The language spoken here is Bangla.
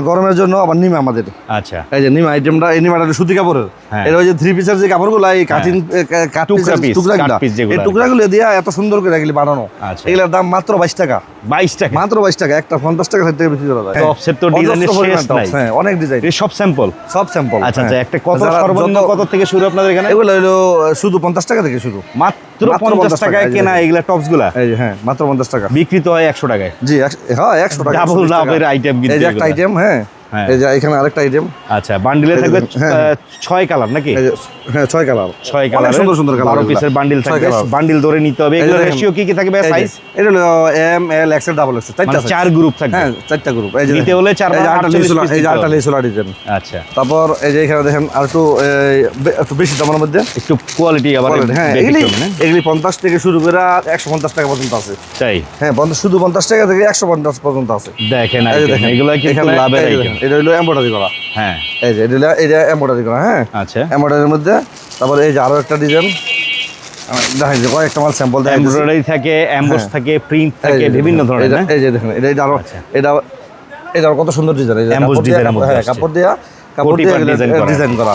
গরমের জন্য আবার নিমা আমাদের। আচ্ছা। এই যে নিমা আইটেমটা এই নিমাটা সুতি কাপড়ের। হ্যাঁ। এটা ওই যে থ্রি পিসের যে কাপড়গুলো এই কাটিং টুকরা যেগুলো এই টুকরাগুলো দিয়ে এত সুন্দর করে এগুলি বানানো। আচ্ছা। এগুলোর দাম মাত্র বাইশ টাকা। বাইশ টাকা? মাত্র বাইশ টাকা একটা পঞ্চাশ টাকা থেকে করা যায়। তো ডিজাইনের শেষ নাই। হ্যাঁ অনেক ডিজাইন এই সব স্যাম্পল সব স্যাম্পল আচ্ছা আচ্ছা একটা কত সর্বনিম্ন কত থেকে শুরু আপনাদের এখানে? এগুলো হলো শুধু পঞ্চাশ টাকা থেকে শুরু। মাত্র পঞ্চাশ টাকায় টাকা, কেনা। এগুলা টপসগুলা? হ্যাঁ মাত্র পঞ্চাশ টাকা। বিক্রিত হয় একশো টাকায়? জি হ্যাঁ একশো টাকা Double 120 টাকা। লাভের item কিন্তু একটা আইটেম হ্যাঁ হ্যাঁ। এই যে এখানে আরেকটা আইটেম আচ্ছা বান্ডিলে থাকবে দেখুন, হ্যাঁ, আহ, ছয় কালার নাকি? হ্যাঁ ছয় কালার ছয় কালার সুন্দর সুন্দর কালার বারো পিসের বান্ডিল থাকবে। বান্ডিল ধরে নিতে হবে। এগুলো রেশিও কি কি থাকবে সাইজ এটা হলো M L XL double XL চারটা মানে চার গ্রুপ থাকবে। হ্যাঁ চারটা গ্রুপ এই যে নিতে হলে চার এই আটটা 48 এই যে আটটা হবে। ডিজাইন আচ্ছা। তারপর এই যে এখানে দেখেন আর একটু একটু বেশি দামের মধ্যে। একটু কোয়ালিটি আবার হ্যাঁ এগুলি এগুলি পঞ্চাশ থেকে শুরু করে একশো পঞ্চাশ টাকা পর্যন্ত আছে। তাই? হ্যাঁ শুধু পঞ্চাশ টাকা থেকে একশো পঞ্চাশ পর্যন্ত আছে। দেখেন এগুলো এখানে- লাভের আইটেম দেখেন, এটা হলো এমব্রয়ডারি করা হ্যাঁ এই যে এটা এটা এমব্রয়ডারি করা হ্যাঁ আচ্ছা এমব্রয়ডারির মধ্যে তারপরে এই যে আরও একটা ডিজাইন দেখেন যে কয়েকটা মাল স্যাম্পল এমব্রয়ডারি থাকে এমবোস হ্যাঁ। থাকে প্রিন্ট থাকে বিভিন্ন ধরনের এই যে দেখেন এটা এটা আরও আচ্ছা। এটা এটা কত সুন্দর ডিজাইন এই যে কাপড় দিয়া- হ্যাঁ আসছে। কাপড় দিয়া। ডিজাইন করা